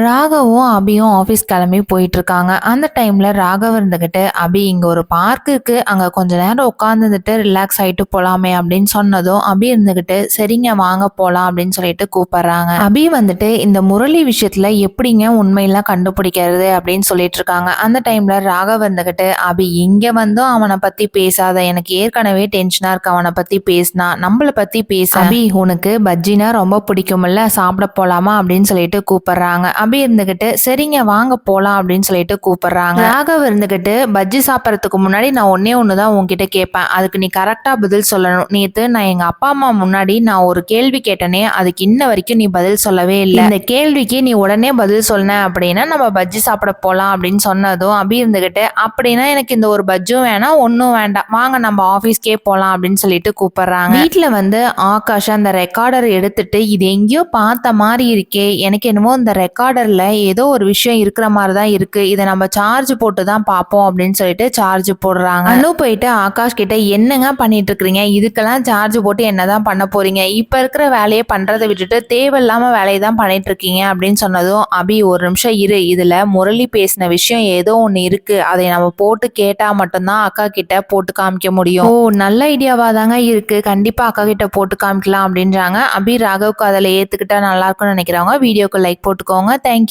ராகவும் அபியும் office கிளம்பி போயிட்டு இருக்காங்க அந்த டைம்ல ராகவ் இருந்துகிட்டு அபி இங்க ஒரு பார்க் இருக்கு. அங்க கொஞ்ச நேரம் உட்காந்துட்டு ரிலாக்ஸ் ஆயிட்டு போலாமே அப்படின்னு சொன்னதும் அபி இருந்துகிட்டு சரிங்க வாங்க போலாம் அப்படின்னு சொல்லிட்டு கூப்பிடுறாங்க. அபி வந்துட்டு இந்த முரளி விஷயத்துல எப்படிங்க உண்மையெல்லாம் கண்டுபிடிக்கிறது? அப்படின்னு சொல்லிட்டு இருக்காங்க அந்த டைம்ல ராகவ் இருந்துகிட்டு அபி இங்க வந்தும் அவனை பத்தி பேசாத. எனக்கு ஏற்கனவே டென்ஷனா இருக்கு. அவனை பத்தி பேசினா நம்மளை பத்தி பேச. அபி உனக்கு பஜ்ஜினா ரொம்ப பிடிக்கும்ல. சாப்பிட போலாமா? அப்படின்னு சொல்லிட்டு கூப்பிடுறாங்க. அபி இருந்துகிட்டு சரிங்க வாங்க போலாம் அப்படின்னு சொல்லிட்டு கூப்பிடுறாங்க. ராகவ் இருந்துகிட்டு பஜ்ஜி சாப்பிட்றதுக்கு முன்னாடி நான் ஒன்னே ஒன்று தான் உன்கிட்ட கேட்பேன். அதுக்கு நீ கரெக்டாக பதில் சொல்லணும். நேற்று நான் எங்கள் அப்பா அம்மா முன்னாடி நான் ஒரு கேள்வி கேட்டனே அதுக்கு இன்ன வரைக்கும் நீ பதில் சொல்லவே இல்லை. இந்த கேள்விக்கு நீ உடனே பதில் சொன்ன அப்படின்னா நம்ம பஜ்ஜி சாப்பிட போகலாம் அப்படின்னு சொன்னதும் அபி இருந்துகிட்டு அப்படின்னா எனக்கு இந்த ஒரு பஜ்ஜும் வேணாம் ஒன்றும் வேண்டாம். வாங்க நம்ம ஆஃபீஸ்க்கே போகலாம் அப்படின்னு சொல்லிட்டு கூப்பிடுறாங்க. வீட்டில் வந்து ஆகாஷ் அந்த ரெக்கார்டர் எடுத்துட்டு இது எங்கேயோ பார்த்த மாதிரி இருக்கே எனக்கு என்னமோ இந்த ரெக்கார்டரில் ஏதோ ஒரு விஷயம் இருக்கிற மாதிரி தான் இருக்குது இதை நம்ம சார்ஜ் போட்டு தான் பார்ப்போம் அப்படின்னு சொல்லிட்டு சார்ஜ் போடுறாங்க. அனு போயிட்டு ஆகாஷ் கிட்ட என்னங்க பண்ணிட்டு இருக்கிறீங்க? இதுக்கெல்லாம் சார்ஜ் போட்டு என்னதான் பண்ண போறீங்க? இப்போ இருக்கிற வேலையை பண்ணுறதை விட்டுட்டு தேவையில்லாமல் வேலையை தான் பண்ணிட்டு இருக்கீங்க அப்படின்னு சொன்னதும் அபி ஒரு நிமிஷம் இரு. இதில் முரளி பேசின விஷயம் ஏதோ ஒன்று இருக்குது அதை நம்ம போட்டு கேட்டால் மட்டும்தான் அக்கா கிட்ட போட்டு காமிக்க முடியும். ஓ நல்ல ஐடியாவாக தாங்க இருக்குது கண்டிப்பாக அக்கா கிட்ட போட்டு காமிக்கலாம் அப்படின்றாங்க. அபி ராகவுக்கு அதில் ஏற்றுக்கிட்டா நல்லாயிருக்கும்னு நினைக்கிறவங்க வீடியோக்கு லைக் போட்டுக்கோங்க. thank you.